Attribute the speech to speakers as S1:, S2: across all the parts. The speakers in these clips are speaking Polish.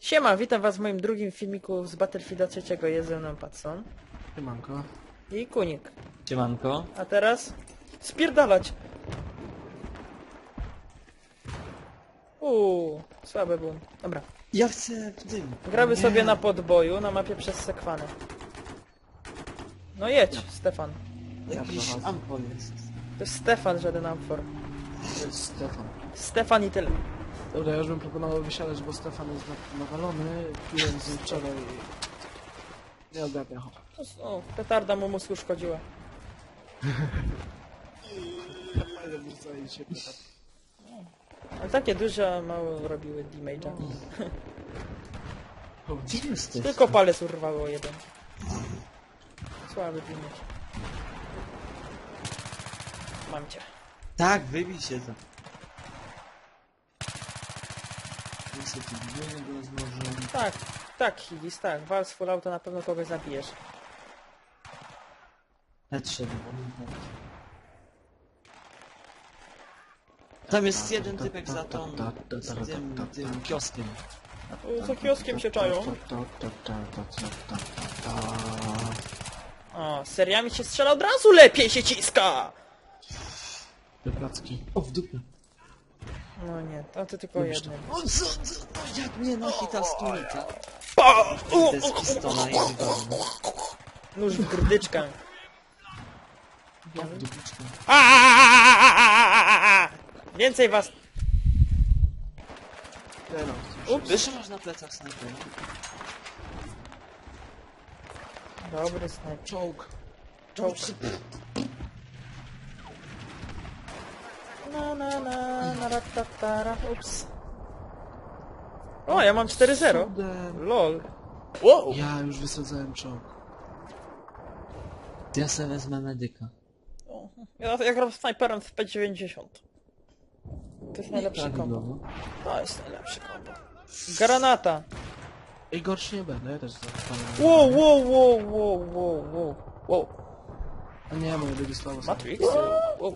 S1: Siema, witam was w moim drugim filmiku z Battlefielda 3. Jest ze mną Patson
S2: Siemanko.
S1: i Kunik.
S3: Siemanko.
S1: A teraz spierdalać. Uuu, słaby boom. Dobra.
S3: Ja chcę w dym.
S1: Gramy
S2: Nie.
S1: sobie na podboju na mapie przez Sekwanę. No jedź, Stefan.
S3: Jakiś
S2: Bardzo
S3: ampol jest.
S1: To jest Stefan, żaden amfor.
S2: To jest Stefan.
S1: Stefan i tyle.
S2: Dobra, ja już bym proponował wysiadać, bo Stefan jest na- nawalony. Piłem z nim wczoraj i... Nie ogarnia ho.
S1: O, petarda mu mózg uszkodziła.
S2: Fajnie, że co dzisiaj pyta.
S1: Ale takie duże, a mało robiły damage'a.
S3: Gdzie jesteś?
S1: Tylko palec urwało jeden. Słaby damage. Mam cię.
S3: Tak, wybij się to. Go złożyłem.
S1: Tak, tak, Higis, tak. Wal z full auto na pewno kogoś zabijesz.
S3: Headshot. Tam jest jeden typek za tą... z tym, tym kioskiem.
S1: Za kioskiem się czają. O, seriami się strzela od razu lepiej się ciska!
S2: Te placki.
S3: O, w dupę.
S1: No nie, to ty tylko jednym.
S3: O, co, co, to jak mnie nachita z tunika.
S1: Pa! U,
S3: Idę z pistola i wygodny.
S1: Nóż w grdyczkę.
S2: Ja w dupiczkę.
S1: Aaaa! Więcej was...
S2: No,
S1: Ups.
S3: Wiesz, że masz na plecach snajpera?
S1: Dobry snajper.
S2: czołg.
S1: Czołg. Na na na na ratatara. Ups. O, ja mam 4-0.
S2: Cudem.
S1: Lol. Wow.
S2: Ja już wysadzałem czołg.
S3: Ja sobie wezmę medyka.
S1: O, Ja, ja gram snajperem w P90. To jest najlepszy kombo.
S3: Prawidłowo.
S1: To jest najlepszy kombo. Granata.
S2: Ej, gorszy nie będę, ja też zapalę.
S1: Wow, wow, wow, wow, wow, wow. Wow.
S2: A nie, moje będzie słabo.
S1: Matrix? Wow.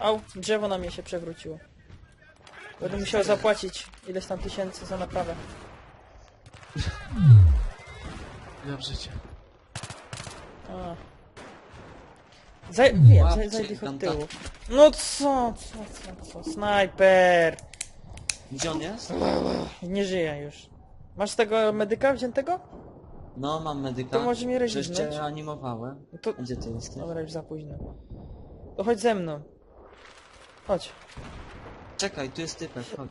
S1: Au, drzewo na mnie się przewróciło. Będę musiał zapłacić ileś tam tysięcy za naprawę.
S2: W życie.
S1: A. Zaj wiem, zaj zajdę ich od tyłu. No co, co, co, co, snajper!
S3: Gdzie on jest?
S1: Nie żyje już. Masz tego medyka wziętego?
S3: No, mam medyka.
S1: To może mnie
S3: Przecież
S1: rezignąć.
S3: cię animowałem.
S1: No to...
S3: Gdzie ty jesteś?
S1: Dobra, już za późno. To chodź ze mną. Chodź.
S3: Czekaj, tu jest typek, chodź.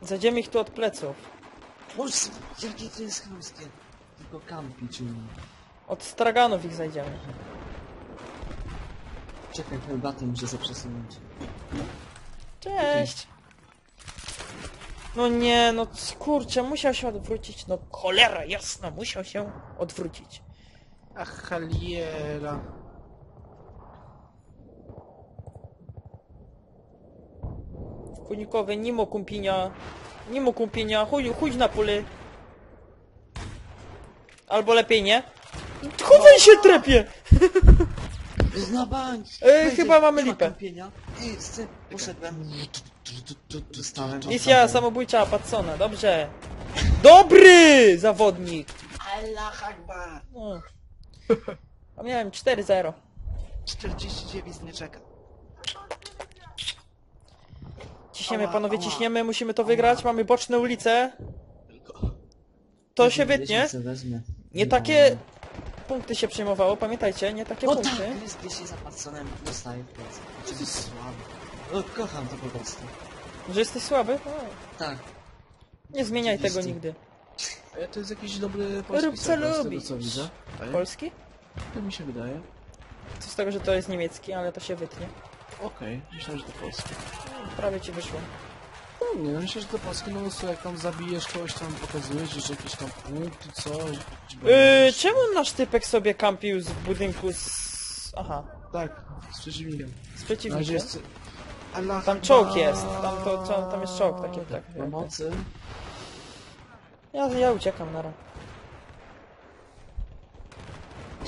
S1: Zajdziemy ich tu od pleców.
S3: Boże, jakie to jest chamskie. Tylko kampi czujnie.
S1: Od straganów ich zajdziemy.
S3: Czekaj, herbatę muszę sobie przesunąć.
S1: Cześć! No nie, no kurczę, musiał się odwrócić. No cholera, jasno, musiał się odwrócić.
S2: Ach, haliera.
S1: Kunikowy, nimo kumpinia. Nimo kumpinia, chuj, chuj na puli. Albo lepiej nie. Chodzę się trepie!
S3: Na bank! Będzie,
S1: chyba mamy lipę.
S3: poszedłem. Dostałem.
S1: Misja samobójcza Patsona, dobrze. Dobry zawodnik!
S3: Allah Akbar!
S1: No. A miałem 4-0.
S2: 49 nie czeka.
S1: Ciśniemy, panowie, ciśniemy, musimy to wygrać. Mamy boczne ulice.
S2: Tylko.
S1: To się wytnie. Nie takie punkty się przyjmowało, pamiętajcie, nie takie
S3: No
S1: punkty.
S3: tak, jest gdzieś za Patsonem, dostaję w plecy.
S2: To jest słabe.
S3: O, kocham to po prostu.
S1: Że jesteś słaby? O,
S3: Tak.
S1: nie zmieniaj tego
S3: Oczywiście.
S1: nigdy.
S2: E, To jest jakiś dobry polski
S1: Rób co
S2: serwer, z tego
S1: lubisz.
S2: co widzę.
S1: Polski?
S2: To mi się wydaje.
S1: Co z tego, że to jest niemiecki, ale to się wytnie.
S2: Okej, myślałem, że to polski.
S1: Prawie ci wyszło.
S2: No nie, no myślę, że to polski, no co, jak tam zabijesz kogoś tam, pokazujesz, że jakieś tam punkty, coś.
S1: Yy, czemu nasz typek sobie kampił z budynku z... Aha,
S2: Tak, z przeciwnikiem.
S1: z
S2: Na razie
S1: przeciwnikiem.
S2: jest... Allah
S1: Tam czołg jest, tam to- tam jest czołg, takie, tak.
S3: Pomocy.
S1: Ja, ja uciekam na.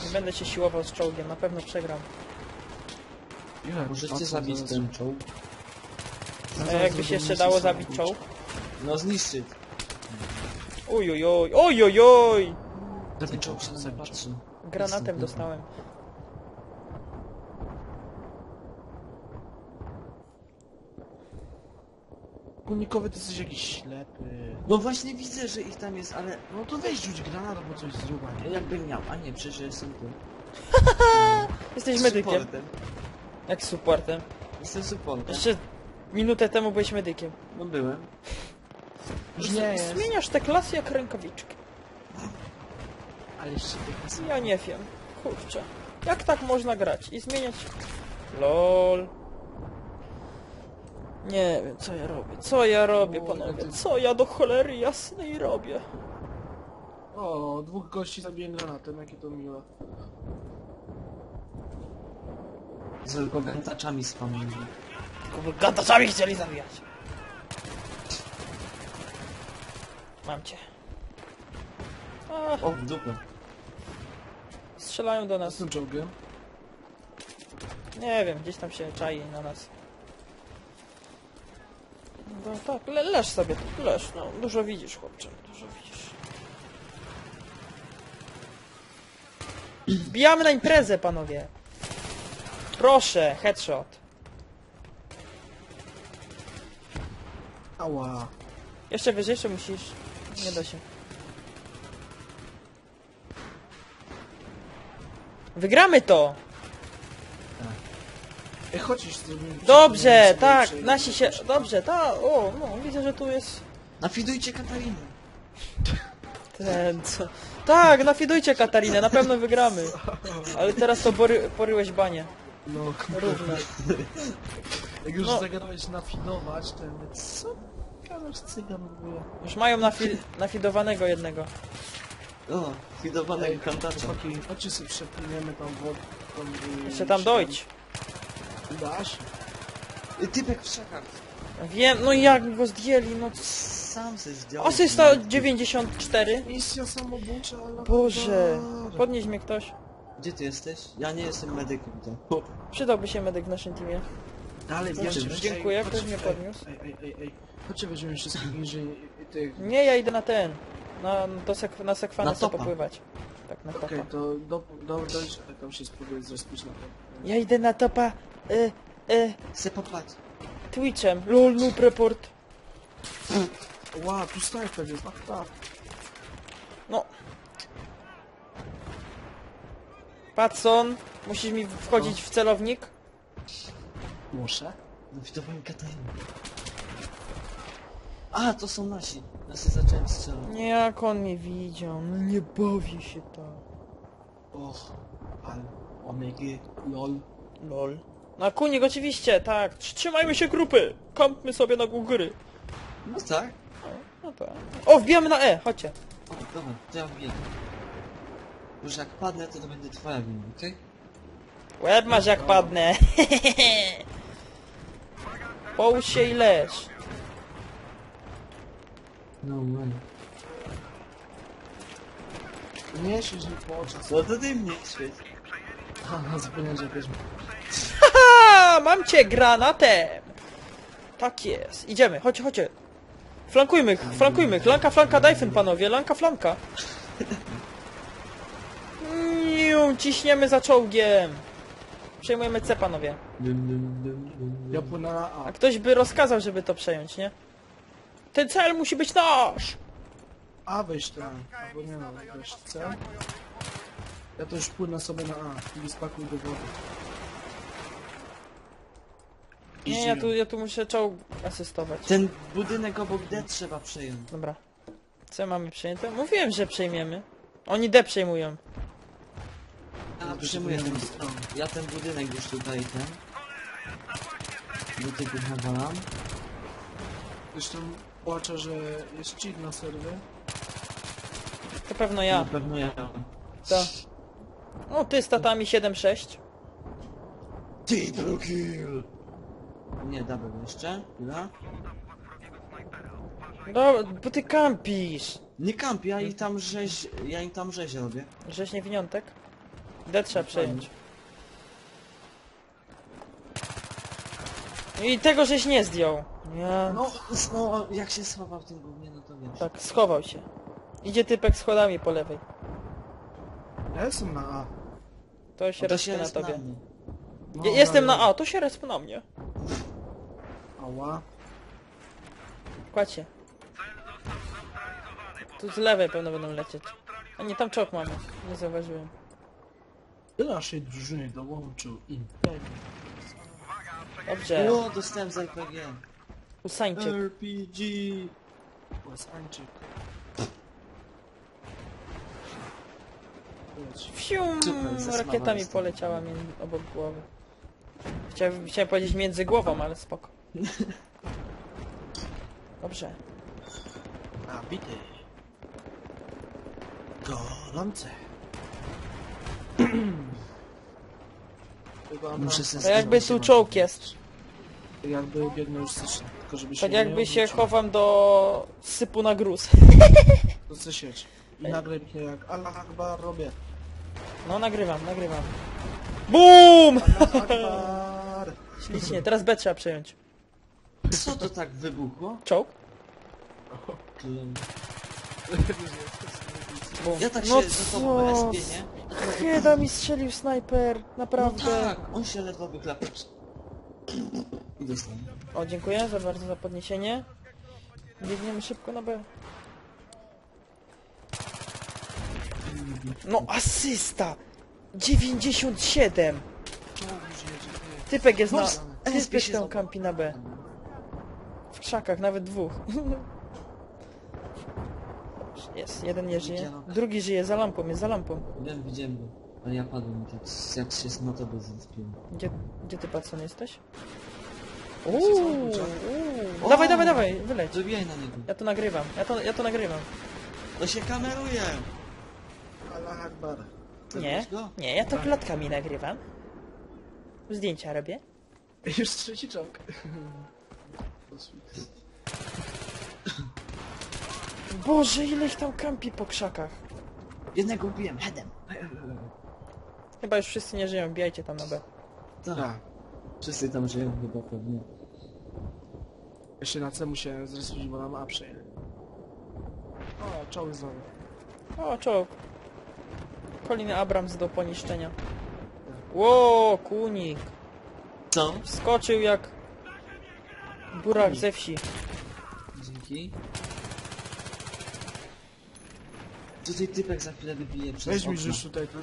S1: Nie będę się siłował z czołgiem, na pewno przegram.
S2: Ile?
S3: Możecie zabić ten czołg.
S1: A jakby się jeszcze dało zabić czołg?
S3: No zniszczyć.
S1: Ojojoj, ojojoj!
S3: Ten czołg się na
S2: się
S3: mnie patrzy.
S1: Granatem dostałem.
S2: Kunikowy ty jesteś jakiś ślepy.
S3: No właśnie widzę, że ich tam jest, ale
S2: No to weź rzuć granat albo coś zrób, a nie?
S3: jakbym miał. A nie, przecież ja jestem tu.
S1: Jesteś medykiem.
S3: Supportem.
S1: Jak supportem.
S3: Jestem supportem.
S1: Jeszcze minutę temu byłeś medykiem.
S3: No byłem.
S2: Już nie jest.
S1: Zmieniasz te klasy jak rękawiczki.
S2: Ale jeszcze tej kasy.
S1: Ja nie wiem. Kurczę. Jak tak można grać i zmieniać... LOL. Nie wiem, co ja robię. Co ja robię,
S2: O,
S1: panowie?
S2: ty-
S1: Co ja do cholery jasnej robię?
S2: O, dwóch gości zabiłem granatem, jakie to miłe.
S3: Z spamuję.
S1: Kurwa, Gadaczami chcieli zabijać. Mam cię.
S3: O, w dupę.
S1: strzelają do nas.
S2: tym czołgiem.
S1: Nie wiem, gdzieś tam się czai na nas. No tak, le leż sobie leż, no. Dużo widzisz, chłopcze, dużo widzisz. Wbijamy na imprezę, panowie. Proszę, headshot.
S2: Ała.
S1: Jeszcze wyżej, czy musisz? Nie da się. Wygramy to!
S2: Ej, chodź już zrobimy...
S1: Dobrze, tak, nasi się... Dobrze, tak, o, no, widzę, że tu jest...
S3: Nafidujcie Katarinę.
S1: Ten co? Tak, nafidujcie Katarinę, na pewno wygramy. Ale teraz to bory, poryłeś banie.
S2: No,
S1: Równe.
S2: jak już
S1: No.
S2: zagadałeś nafidować, to ja mówię, co? Gadasz cygan w ogóle.
S1: Już mają nafi nafidowanego jednego.
S3: O, fidowanego kantacza.
S2: chłopaki, chodźcie sobie przepłyniemy tam wodą i...
S1: Jeszcze tam dojdź.
S2: Da się.
S3: Y, Typek w szakach.
S1: Wiem, no i jak go zdjęli, no...
S3: Sam se zdjął.
S1: Asysta 94.
S2: Misja samobójcza, ale...
S1: Boże, podnieś mnie ktoś.
S3: Gdzie ty jesteś? Ja nie jestem medykiem to.
S1: Przydałby się medyk w naszym teamie.
S2: Dalej, bierzcie,
S1: dziękuję, ktoś mnie podniósł.
S2: Ej, ej, ej, ej. Chodźcie, weźmiemy wszystkich inżyni... tych...
S1: Nie, ja idę na ten. Na, do sek na sekwanę
S3: topa.
S1: popływać. Tak, na topa.
S2: Okej, to do, do, dojdź, ale tam się spróbuję zrespić na to.
S1: Ja idę na topa y, y,
S3: Se popatrz.
S1: Twitchem. LOL, noob report.
S2: Ła, tu snajper jest, ach tak.
S1: No. Patson, musisz mi wchodzić w celownik.
S2: Muszę.
S3: Nafidowałem Katarinę. A, to są nasi. Ja się zacząłem strzelać.
S1: Nie, jak on mnie widział. No nie bawi się tak.
S2: Och, al, omegi, lol.
S1: LOL. Na kunik oczywiście, tak. Trzymajmy się grupy. Kampmy sobie na góry.
S3: No tak.
S1: No tak. O, wbijamy na E, chodźcie.
S3: O, dobra, to ja wiem. Już jak padnę, to to będzie twoja wina, okej?
S1: Łeb masz jak padnę. Połóż się i leż.
S3: No way.
S2: Nie siedź mi po oczach.
S3: No to ty mnie świeć.
S2: Haha, zapomniałem, że jakaś...
S1: Ha! Mam cię granatem! Tak jest. Idziemy, chodźcie, chodźcie. Flankujmy, ich, flankujmy. ich. Lanka, flanka, dajfen, panowie. Lanka, flanka. Niu, ciśniemy za czołgiem. Przejmujemy C, panowie.
S3: Dum, dum, dum, dum,
S2: Ja
S3: dum.
S2: płynę na
S1: A
S2: A.
S1: ktoś by rozkazał, żeby to przejąć, nie? Ten cel musi być nasz!
S2: A weź tam, albo nie no, weź C. Ja to już płynę sobie na A i spakuj do wody.
S1: Nie, ja tu, ja tu muszę czołg asystować.
S3: Ten budynek obok D trzeba przejąć.
S1: Dobra. C mamy przejęte? Mówiłem, że przejmiemy. Oni D przejmują.
S3: Ja przyjmuję ten, ja ten budynek już tutaj ten. Do tego nawalam.
S2: Zresztą płaczę, że jest cheat na serwie.
S1: To pewno
S3: Na
S1: ja.
S3: pewno ja.
S1: To. O, ty z tatami 7-6.
S3: Triple kill! Nie, double jeszcze. Chwila.
S1: No, bo ty kampisz.
S3: Nie kamp, ja ich tam rzeź, ja im tam rzeź robię.
S1: Żeś niewiniątek? D trzeba przejąć. I tego żeś nie zdjął. Nie.
S3: No, no, jak się schował w tym gównie, no to wiesz.
S1: Tak, schował się. Idzie typek schodami po lewej.
S2: Ja jestem na A.
S1: To się
S3: No to
S1: na
S3: jest
S1: tobie.
S3: mnie.
S2: No,
S1: Je- Jestem
S2: ale-
S1: na A, to się resp na mnie.
S2: Ała.
S1: Kładź się. Tu z lewej pewno będą lecieć. A nie, tam czołg mamy. Nie zauważyłem.
S2: Do naszej drużyny dołączył Imperium.
S1: Dobrze.
S3: O, dostałem z RPG.
S1: Usańczyk.
S3: RPG.
S2: Łasańczyk. Leć.
S1: Fium!
S3: Super,
S1: Rakietami
S3: smabalstwem.
S1: poleciała mi obok głowy. Chciałem, chciałem powiedzieć między głową, ale spoko. Dobrze.
S2: Nabity. Gorące.
S3: Muszę sobie
S1: To jakby tu czołg jest.
S2: Jakby biegnę już styczny. Tylko żeby się
S1: Tak
S2: nie
S1: jakby się
S2: obrócił.
S1: chowam do sypu na gruz.
S2: To co sieć. I nagle mnie jak Allah Akbar robię.
S1: No nagrywam, nagrywam. BUM!
S2: Allah Akbar!
S1: Ślicznie, teraz B trzeba przejąć.
S3: Co to tak wybuchło?
S1: Czołg? Bum.
S3: Ja tak
S1: no
S3: się za tobą
S1: co?
S3: respię, nie?
S1: Kiedy mi strzelił snajper,
S3: No
S1: naprawdę.
S3: tak, on się ledwo wyklapał. I.
S1: O, dziękuję za bardzo za podniesienie. Biegniemy szybko na B. No asysta! 97!
S2: Czołg już jedzie. ty.
S1: Typek jest na...
S3: No,
S1: Typek
S3: SP się
S1: tam kampi na B. W krzakach, nawet dwóch. Jest, jeden nie żyje. Drugi żyje za lampą, jest za lampą.
S3: Wiem, widziałem go. Ale ja padłem tak, jak się na tobie zrespiłem.
S1: Gdzie, gdzie ty Patson jesteś? Uuu,
S2: zamknął.
S1: uuu.
S3: O!
S1: Dawaj, dawaj, dawaj, wyleć.
S3: Dobijaj na niego.
S1: Ja to nagrywam, ja to, ja to nagrywam.
S3: To się kameruje!
S2: Allah Akbar.
S1: Nie,
S3: go?
S1: nie, ja to klatkami nagrywam. Zdjęcia robię.
S2: Już trzeci czołg.
S1: Boże, ile ich tam kampi po krzakach.
S3: Jednego ubiłem, headem.
S1: Chyba już wszyscy nie żyją, bijajcie tam na B.
S3: Tak,
S2: Tak.
S3: wszyscy tam żyją chyba pewnie.
S2: Jeszcze na C musiałem zrespić, bo nam A przejęli. O, czołg znowu.
S1: O, czołg. Koliny Abrams do poniszczenia. Ło, kunik.
S3: Co?
S1: Skoczył jak... Burak ze wsi.
S3: Dzięki. Tutaj typek za chwilę wybije przez
S2: Weź mi
S3: okno.
S2: tutaj ten.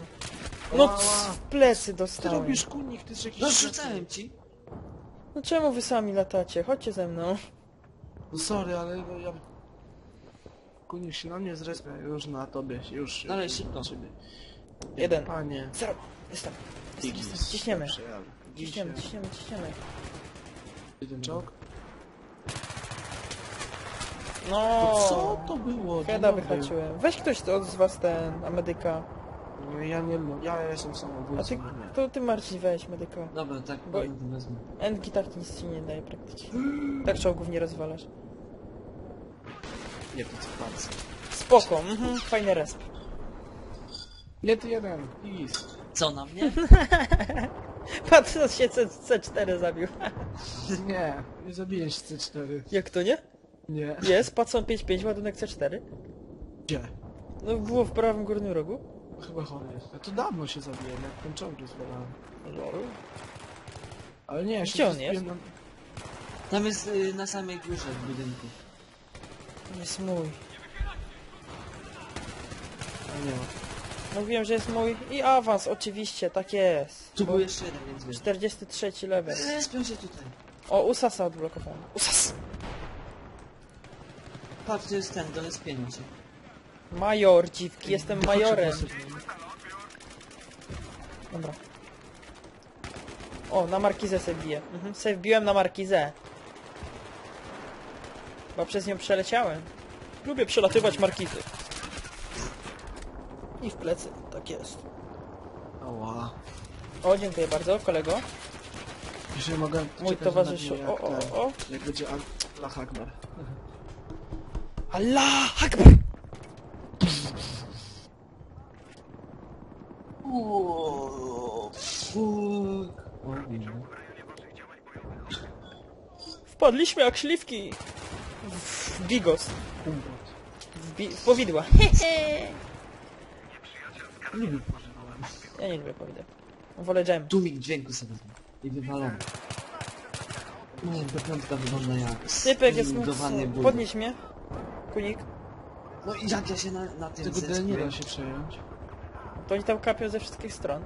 S1: No c- w plecy
S2: Ty
S1: dostałem.
S2: robisz kunik, ty jest jakiś...
S3: No rzucałem ci.
S1: No czemu wy sami latacie? Chodźcie ze mną.
S2: No sorry, ale no ja... Kunik się na mnie zrespia, już na tobie, już...
S3: Dalej,
S2: już
S3: szybko.
S2: na ciebie.
S1: Jeden.
S2: Panie.
S1: Zero. Jestem. Jestem,
S2: Igis,
S1: jestem. Ciśniemy. Ciśniemy, ciśniemy, ciśniemy.
S2: Jeden czołg.
S1: No.
S2: No co to było?
S1: Heda
S2: Dzień dobry.
S1: wyhaczyłem. Weź ktoś od z was ten, a medyka.
S2: Nie, Ja nie lu- ja jestem
S1: A
S2: samobójcą.
S1: ty,
S2: nie.
S1: to ty Marcin weź medyka.
S3: Dobra, tak,
S1: Bo-
S3: bo... wezmę.
S1: Enki tak nic ci nie daje praktycznie. Tak czołgów nie rozwalasz.
S2: Nie, to co palce.
S1: Spoko, mhm, fajny resp.
S2: Nie, ty jeden. Is.
S3: Co na mnie?
S1: Patrząc się C, C4 zabił.
S2: Nie, nie zabiję się C4.
S1: Jak to nie?
S2: Nie.
S1: Jest, Patson 5.5, ładunek C4.
S2: Gdzie?
S1: No było w prawym górnym rogu.
S2: Chyba chory jest. Ja to dawno się zabiłem, jak ten czołg rozwalałem. Ale nie, ja się
S1: Gdzie on jest?
S2: Na...
S3: Tam jest y, na samej górze w budynku.
S1: To jest mój.
S2: A nie ma.
S1: Mówiłem, że jest mój. I awans, oczywiście, tak jest.
S3: Tu był jeszcze jeden, więc wiesz.
S1: 43 level.
S3: Respią się tutaj.
S1: O, Usasa odblokowałem. Usas!
S3: Patrz, to jest ten, respienia się.
S1: Major, dziwki, jestem majorem. Dobra. O, na markizę se biję. Mhm, se wbiłem na markizę. Bo przez nią przeleciałem. Lubię przelatywać markizy. I w plecy, tak jest.
S2: Ała.
S1: O, dziękuję bardzo, kolego.
S2: Jeszcze mogę
S1: Mój
S2: czekać
S1: towarzyszu.
S2: na mnie,
S1: O,
S2: jak
S1: o,
S2: ten-
S1: o.
S2: Jak będzie Allah Akbar.
S1: Allah Akbar!
S3: Nie.
S1: Wpadliśmy jak śliwki. W bigos. W, bi- w powidła.
S2: Lubię pożywałem.
S1: Ja nie lubię powidła. Wolę dżem.
S3: Dźwięku sobie. I wywalony. Nie ta piątka wygląda jak
S1: Typek jest
S3: zbudowany ból.
S1: Podnieś mnie. Kunik.
S3: No i jak ja się na, na tym
S2: Tego D nie da się przejąć.
S1: To oni tam kapią ze wszystkich stron.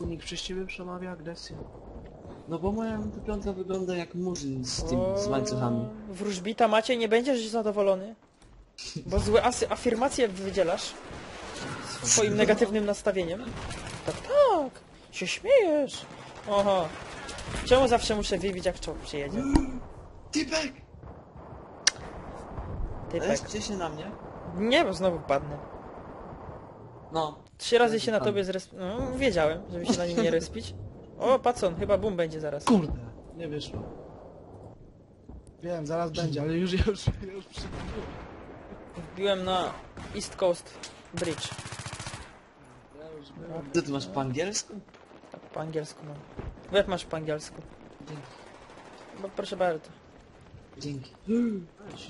S2: Unik przez ciebie przemawia agresję.
S3: No bo moja piątka wygląda jak murzyn z tym, z
S1: O,
S3: łańcuchami.
S1: Wróżbita Maciej, nie będziesz zadowolony. Bo złe asy- afirmacje wydzielasz swoim negatywnym nastawieniem. Tak, tak. Się śmiejesz. Oho. Czemu zawsze muszę wybić jak czołg przyjedzie?
S3: Typek!
S1: Typek.
S3: Się na mnie?
S1: Nie, bo znowu padnę.
S3: No.
S1: Trzy razy się na tobie zresp... No, wiedziałem, żeby się na nim nie respić. O, Pacon, chyba boom będzie zaraz.
S2: Kurde, nie wyszło. Wiem, zaraz będzie, ale już, już, już przybyłem.
S1: Wbiłem na East Coast Bridge.
S2: Ja już byłem.
S3: Co ty masz po angielsku?
S1: Tak, po angielsku mam. Jak masz po angielsku?
S3: Dzięki.
S1: Bo proszę bardzo.
S3: Dzięki.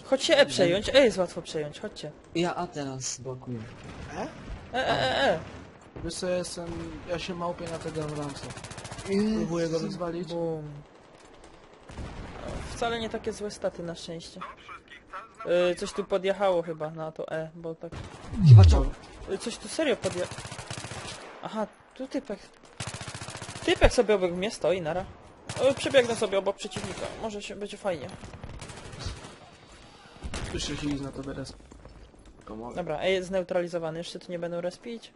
S1: Chodź się E przejąć. E jest łatwo przejąć, chodźcie.
S3: Ja A teraz blokuję.
S2: E?
S1: E, e, e, e.
S2: Wiesz co, ja jestem... Ja się małpię na tego Ramsa. Próbuję go rozwalić.
S1: Wcale nie takie złe staty na szczęście. Y, coś tu podjechało chyba na to E, bo tak...
S3: Chyba.
S1: Y, coś tu serio podje... Aha, tu typek. Typek sobie obok mnie stoi, nara. O, przebiegnę sobie obok przeciwnika, może się będzie fajnie.
S2: Tu się na to teraz. Komor.
S1: Dobra, E jest zneutralizowany, jeszcze tu nie będą respić.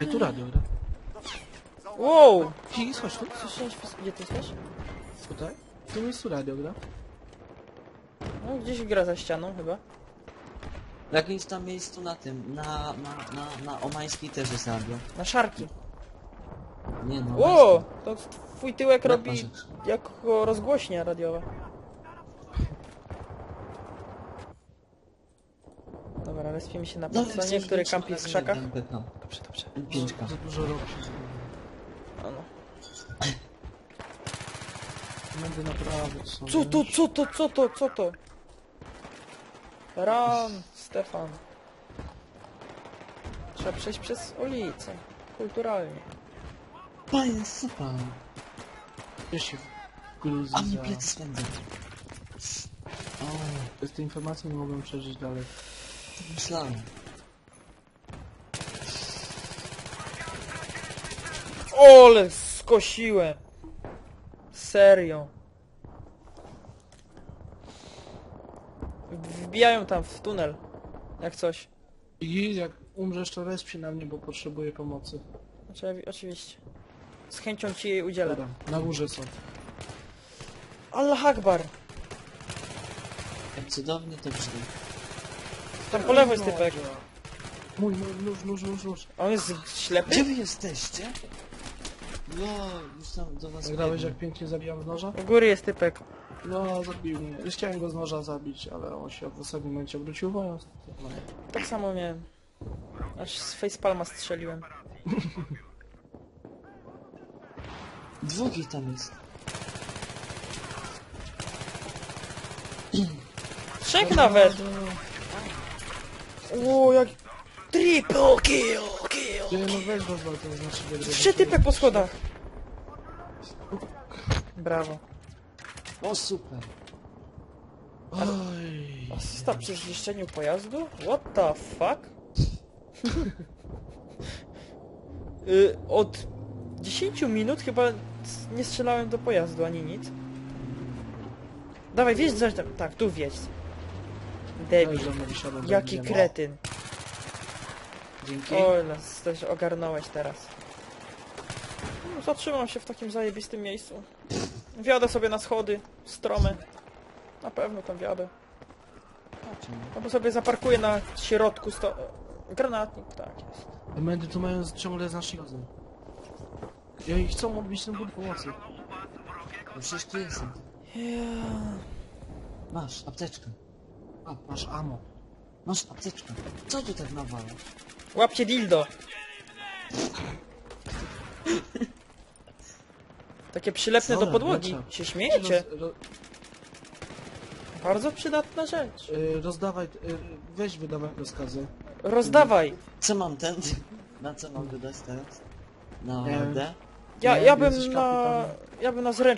S2: Ej, tu radio, gra.
S1: Wow!
S2: Higgy, chodź tu.
S1: Słyszałeś, gdzie ty jesteś?
S2: Tutaj. W tym miejscu radio gra.
S1: No, gdzieś gra za ścianą chyba.
S3: W jakimś tam miejscu na tym, na, na, na, na Omańskiej też jest radio.
S1: Na szarki.
S3: Nie no.
S1: Ło! To twój tyłek robi jako rozgłośnia radiowa. Respimy się na
S3: No,
S1: Patsonie, który kampi w krzakach.
S3: MPK.
S1: Dobrze, dobrze.
S3: M5K.
S2: Za dużo się zrobiło.
S1: No, no.
S2: Będę naprawiać sobie.
S1: Co to, co to, co to, co to? Ran, Stefan. Trzeba przejść przez ulicę. Kulturalnie.
S3: Panie, super.
S2: Ja się w Gruzji
S3: A mnie
S2: za...
S3: plecy swędzą. O,
S2: Bez tej informacji nie mogłem przeżyć dalej.
S3: Myślałem.
S1: Ole, skosiłem. Serio. Wbijają tam w tunel. Jak coś.
S2: I jak umrzesz, to resp się na mnie, bo potrzebuję pomocy.
S1: Znaczy, oczywiście. Z chęcią ci jej udzielę.
S2: Dobra, na górze są.
S1: Allah Akbar.
S3: Jak cudownie to brzmi.
S1: Tam po lewo jest typek.
S2: Mój, mój, nóż, nóż, nóż, nóż.
S1: On jest ślepy?
S3: Gdzie wy jesteście? No, już tam do was
S2: Zagrałeś
S3: biegnę.
S2: jak pięknie zabijam z noża?
S1: U góry jest typek.
S2: No, zabił mnie. Już chciałem go z noża zabić, ale on się w ostatnim momencie obrócił woją. No.
S1: Tak samo miałem. Aż z facepalma strzeliłem.
S3: Dwóch ich tam jest.
S1: Trzech nawet! O, jak... Triple kill, kill!
S2: Nie, no weź rozwal to znaczy.
S1: Trzy typek po schodach! Brawo.
S3: O, super.
S2: Oj.
S1: Asysta przy zniszczeniu pojazdu? What the fuck? y, od 10 minut chyba nie strzelałem do pojazdu ani nic. Dawaj, wjedź coś tam. Tak, tu wjedź. Debil.
S2: No,
S1: Jaki kretyn.
S3: Dzięki.
S1: Oj, nas też ogarnąłeś teraz. No, Zatrzymam się w takim zajebistym miejscu. Wjadę sobie na schody, strome. Na pewno tam wjadę. Albo sobie zaparkuję na środku sto... Granatnik, tak jest.
S2: Elementy tu mają ciągle znacznik. Ja ich chcą odbić ten ból pomocy.
S3: No przecież tu jestem.
S1: Yeah.
S3: Masz, apteczkę.
S2: A, masz amo.
S3: Masz apteczkę. Co tu tak nawala?
S1: Łapcie dildo! Takie przylepne do
S3: Dobra,
S1: podłogi. Się śmiejecie?
S2: Roz, ro,
S1: Bardzo przydatna rzecz.
S2: y, rozdawaj, y, weź wydawaj rozkazy.
S1: Rozdawaj.
S3: Co mam ten? Na co mam wydać teraz? Na
S2: Nie wiem.
S3: D?
S1: Ja,
S2: Nie,
S1: ja bym
S2: jesteś
S1: na... Ja bym na zręczność